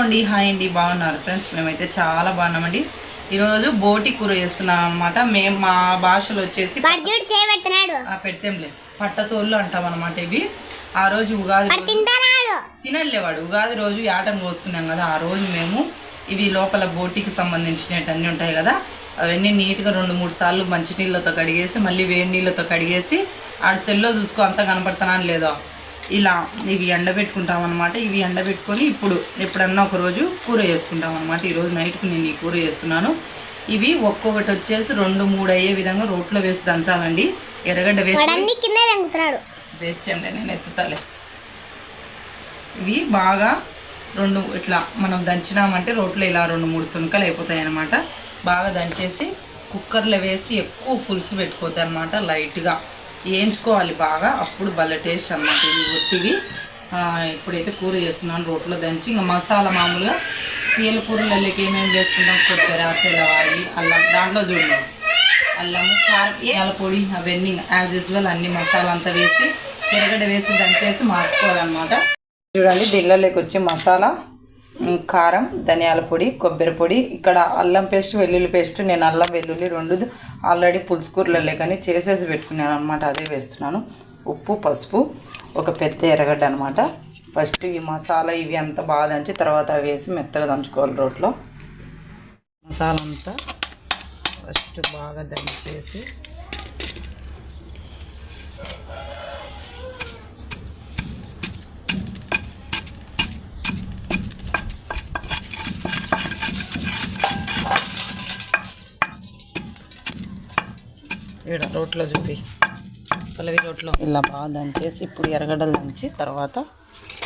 అండి హాయ్ అండి బాగున్నారు. ఫ్రెండ్స్ మేమైతే చాలా బాగున్నామండి. ఈరోజు బోటి కూర చేస్తున్నాం అనమాట మేము మా భాషలో వచ్చేసి పెట్టేంలే పట్టతోళ్ళు అంటాం అనమాట ఇవి. ఆ రోజు ఉగాది తినలేవాడు ఉగాది రోజు యాటను కోసుకున్నాం కదా ఆ రోజు మేము ఇవి లోపల బోటికి సంబంధించినవి అన్నీ ఉంటాయి కదా అవన్నీ నీట్గా రెండు మూడు సార్లు మంచి నీళ్ళతో కడిగేసి మళ్ళీ వేడి నీళ్ళతో కడిగేసి ఆడ సెల్లో చూసుకో అంతా కనపడుతున్నా లేదో. ఇలా ఇవి ఎండబెట్టుకుంటాం అనమాట ఇవి ఎండబెట్టుకొని ఇప్పుడు ఎప్పుడన్నా ఒక రోజు కూర చేసుకుంటాం అనమాట ఈరోజు నైట్కు నేను ఈ కూర చేస్తున్నాను. ఇవి ఒక్కొక్కటి వచ్చేసి రెండు మూడు అయ్యే విధంగా రోట్లో వేసి దంచాలండి. ఎర్రగడ్డ వేసి వేచండి నేను ఎత్తుతాలే. ఇవి బాగా రెండు ఇట్లా మనం దంచినామంటే రోట్లో ఇలా రెండు మూడు తునకలు అయిపోతాయి అనమాట బాగా దంచేసి కుక్కర్లో వేసి ఎక్కువ పులుసు పెట్టుకోవద్దు అనమాట లైట్గా. వేయించుకోవాలి బాగా. అప్పుడు భలే టేస్ట్ అనమాట ఇవి ఒట్టివి ఇప్పుడైతే కూర చేస్తున్నాను రోట్లో దంచి. ఇంకా మసాలా మామూలుగా సీల కూరలకి ఏమేమి చేసుకుంటాం కొబ్బరి తెల్లవాయి అల్లం దాంట్లో చూడండి అల్లము కారం పొడి అవన్నీ యాజ్ యూజువల్ అన్ని మసాలా అంతా వేసి ఎరగడ వేసి దంచేసి మార్చుకోవాలన్నమాట. చూడండి దిల్లలోకి వచ్చి మసాలా. కారం ధనియాల పొడి కొబ్బరి పొడి. ఇక్కడ అల్లం పేస్ట్ వెల్లుల్లి పేస్ట్ నేను అల్లం వెల్లుల్లి రెండు ఆల్రెడీ పులుసుకూరలలే కానీ చేసేసి పెట్టుకున్నాను అనమాట అదే వేస్తున్నాను. ఉప్పు పసుపు ఒక పెద్ద ఎర్రగడ్డ అనమాట ఫస్ట్ ఈ మసాలా ఇవి అంతా బాగా దంచి తర్వాత అవి వేసి మెత్తగా దంచుకోవాలి రోట్లో. మసాలా అంతా ఫస్ట్ బాగా దంచేసి ఇక్కడ రోట్లో చూపి. పల్లవి రోట్లో. ఇలా బాగా దంచేసి ఇప్పుడు ఎర్రగడ్డలు దంచి తర్వాత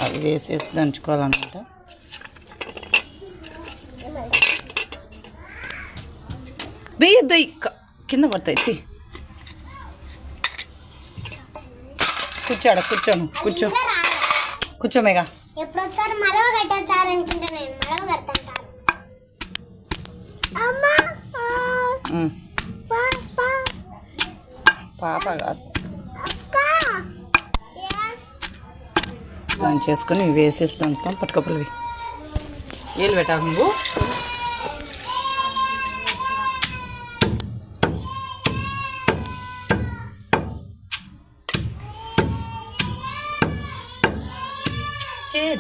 అవి వేసేసి దంచుకోవాలన్నమాట. వేయద్దు ఇక్క కింద పడతాయి తీ. కూర్చోడ కూర్చోను కూర్చో. కూర్చోమేగా ఎప్పుడు వస్తారు మడవ కట్టేస్తారు అనుకుంటా నేను మడవ కడతాను పాప కాదు దాన్ని చేసుకొని ఇవి వేసేసి దంచుతాం పట్టుకోపలవి ఏళ్ళు పెట్టాకు నువ్వు?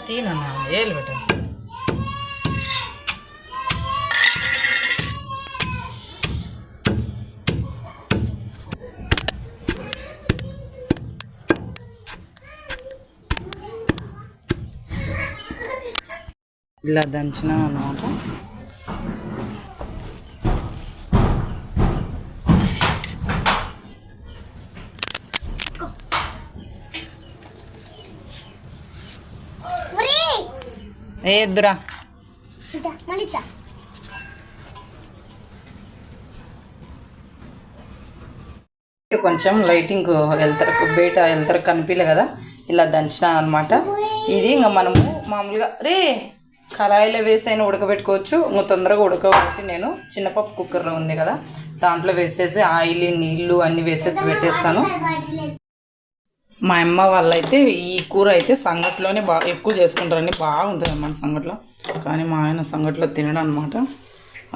తీనన్నా ఏళ్ళు పెట్టాను ఇలా దంచినాం అన్నమాట. ఒరే, ఏ ఎద్దురా? ఇదా, మళ్ళీ ఇచ్చా. కొంచెం లైటింగ్ వెళ్తారు బయట వెళ్తారు కనిపించలే కదా ఇలా దంచినాను అనమాట ఇది ఇంకా మనము మామూలుగా రే! కళాయిలో వేసి అయినా ఉడకబెట్టుకోవచ్చు. ఇంకా తొందరగా ఉడకబెట్టి నేను చిన్నపప్పు కుక్కర్లో ఉంది కదా దాంట్లో వేసేసి ఆయిల్ నీళ్ళు అన్నీ వేసేసి పెట్టేస్తాను. మా అమ్మ వాళ్ళైతే ఈ కూర అయితే సంగట్లోనే బాగా ఎక్కువ చేసుకుంటారండి బాగుంటుంది మన సంగట్లో. కానీ మా ఆయన సంగట్లో తినడం అనమాట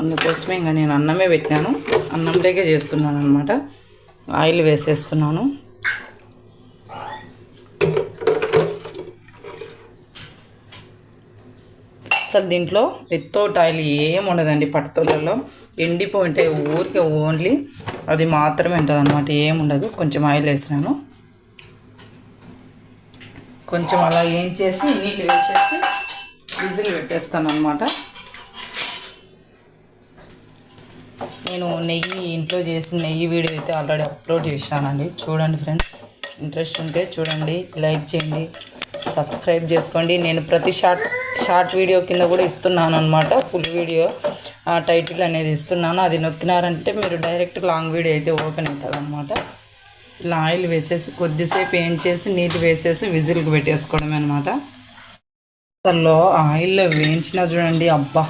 అందుకోసమే ఇంకా నేను అన్నమే పెట్టాను. అన్నంలోకే చేస్తున్నాను అనమాట ఆయిల్ వేసేస్తున్నాను. అసలు దీంట్లో వితౌట్ ఆయిల్ ఏం ఉండదండి పట్టుతోళ్ళలో ఎండిపోయి ఊరికే ఓన్లీ అది మాత్రమే ఉంటుంది అనమాట ఏం ఉండదు. కొంచెం ఆయిల్ వేసినాను. కొంచెం అలా ఏం చేసి నీళ్ళు వేసేసి విజిల్ పెట్టేస్తాను అనమాట నేను నెయ్యి ఇంట్లో చేసిన నెయ్యి వీడియో అయితే ఆల్రెడీ అప్లోడ్ చేశానండి. చూడండి ఫ్రెండ్స్ ఇంట్రెస్ట్ ఉంటే చూడండి లైక్ చేయండి సబ్స్క్రైబ్ చేసుకోండి. నేను ప్రతి షార్ట్ షార్ట్ వీడియో కింద కూడా ఇస్తున్నాను అనమాట ఫుల్ వీడియో టైటిల్ అనేది ఇస్తున్నాను. అది నొక్కినారంటే మీరు డైరెక్ట్ లాంగ్ వీడియో అయితే ఓపెన్ అవుతుంది అనమాట ఇలా ఆయిల్ వేసేసి కొద్దిసేపు ఏం చేసి నీళ్ళు వేసేసి విజిల్కి పెట్టేసుకోవడమే అనమాట అసలు ఆయిల్లో వేయించినా చూడండి అబ్బా!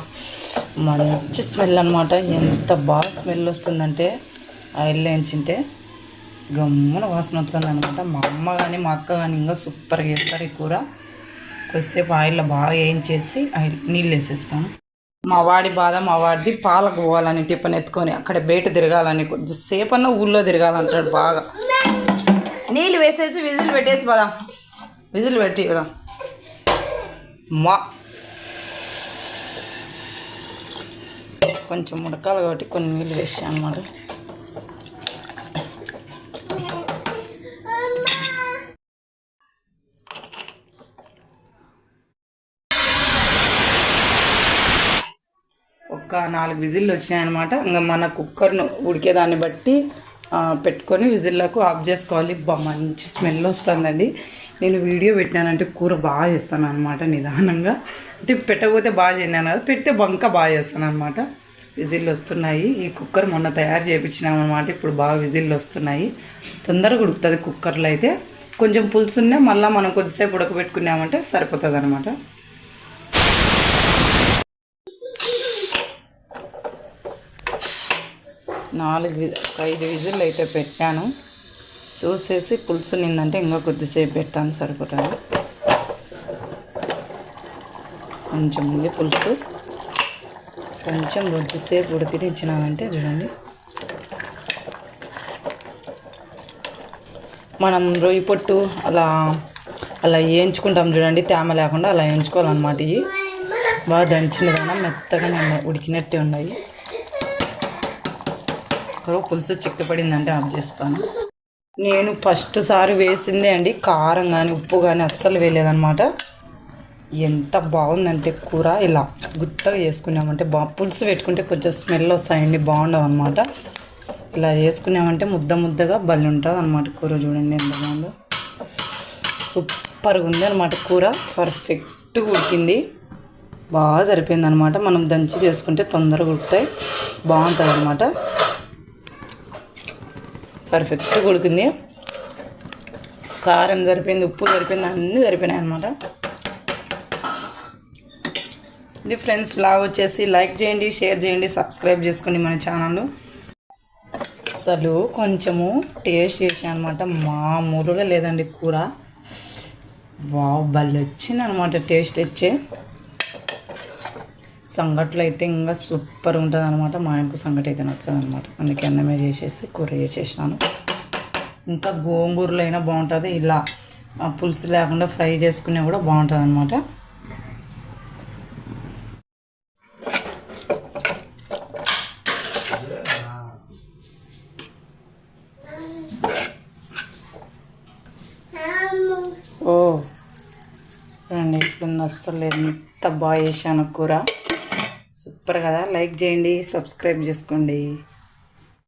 మంచి స్మెల్ అనమాట ఎంత బాగా స్మెల్ వస్తుందంటే ఆయిల్ వేయించింటే గమ్మున వాసన వస్తుంది అనమాట మా అమ్మ కానీ మా అక్క కానీ ఇంకా సూపర్గా చేస్తారు ఈ కూర. కొద్దిసేపు ఆయిల్లో బాగా వేయించేసి ఆయిల్ నీళ్ళు వేసేస్తాను. మా వాడి బాధ మా వాడిది పాలకు పోవాలని టిఫిన్ ఎత్తుకొని అక్కడ బయట తిరగాలని కొద్దిసేపు అన్న ఊళ్ళో తిరగాలంటాడు బాగా. నీళ్ళు వేసేసి విజిల్ పెట్టేసి పదాం. విజిల్ పెట్టి పదాం. మా కొంచెం ఉడకాలి కాబట్టి కొన్ని నీళ్ళు వేసాను అనమాట ఒక నాలుగు విజిల్లు వచ్చినాయన్నమాట. ఇంకా మన కుక్కర్ను ఉడికేదాన్ని బట్టి పెట్టుకొని విజిల్లకు ఆఫ్ చేసుకోవాలి. బా మంచి స్మెల్ వస్తుందండి. నేను వీడియో పెట్టినానంటే కూర బాగా చేస్తాను అనమాట నిదానంగా. అంటే పెట్టకపోతే బాగా చేయను కదా పెడితే బంక బాగా చేస్తాను అనమాట విజిల్లు వస్తున్నాయి. ఈ కుక్కర్ మొన్న తయారు చేయించినాం అనమాట ఇప్పుడు బాగా విజిల్లు వస్తున్నాయి. తొందరగా ఉడుకుతుంది కుక్కర్లో అయితే. కొంచెం పులుసున్నే మళ్ళీ మనం కొద్దిసేపు ఉడకబెట్టుకున్నామంటే సరిపోతుంది అనమాట నాలుగు ఒక ఐదు విజిల్లు అయితే పెట్టాను. చూసేసి పులుసు నిందంటే ఇంకా కొద్దిసేపు పెడతాను సరిపోతుంది. కొంచెం ఉంది పులుసు. కొంచెం కొద్దిసేపు ఉడికించినానంటే చూడండి. మనం రొయ్యి పొట్టు అలా అలా వేయించుకుంటాం చూడండి. తేమ లేకుండా అలా వేయించుకోవాలన్నమాట ఇవి. బాగా దంచిన విధానం మెత్తగా ఉన్నాయి ఉడికినట్టే ఉన్నాయి. ఒకరో పులుసు చిక్కపడిందంటే ఆఫ్ చేస్తాను. నేను ఫస్ట్ సారి వేసిందే అండి. కారం కానీ ఉప్పు కానీ అస్సలు వేయలేదనమాట ఎంత బాగుందంటే కూర ఇలా గుత్తగా చేసుకున్నామంటే బా పులుసు పెట్టుకుంటే కొంచెం స్మెల్ వస్తాయండి బాగుండవు అనమాట ఇలా చేసుకున్నామంటే ముద్ద ముద్దగా బలి ఉంటుంది అనమాట కూర చూడండి ఎంత బాగుందో. సూపర్గా ఉంది అనమాట కూర. పర్ఫెక్ట్గా ఉడికింది. బాగా సరిపోయింది అనమాట మనం దంచి చేసుకుంటే తొందరగా ఉడుకుతాయి. బాగుంటుంది అనమాట పర్ఫెక్ట్గా ఉడికింది. కారం సరిపోయింది ఉప్పు సరిపోయింది అన్నీ సరిపోయినాయి అనమాట ఇది ఫ్రెండ్స్ బ్లాగ్ వచ్చేసి లైక్ చేయండి షేర్ చేయండి సబ్స్క్రైబ్ చేసుకోండి మన ఛానల్ అసలు కొంచెము టేస్ట్ చేసాను అనమాట మామూలుగా లేదండి కూర. వావ్ భలే వచ్చింది అనమాట టేస్ట్ వచ్చే సంగట్లో అయితే ఇంకా సూపర్ ఉంటుంది అనమాట మా ఆయనకు సంగటి అయితే నచ్చదు అనమాట అందుకే అన్నమే చేసేసి కూర చేసేసినాను. ఇంకా గోంగూరలో అయినా బాగుంటుంది. ఇలా ఆ పులుసు లేకుండా ఫ్రై చేసుకునే కూడా బాగుంటుంది అనమాట ఓ రండి. ఇప్పుడు అస్సలు ఎంత బాగా చేశాను కూర. సూపర్ కదా. లైక్ చేయండి సబ్స్క్రైబ్ చేసుకోండి.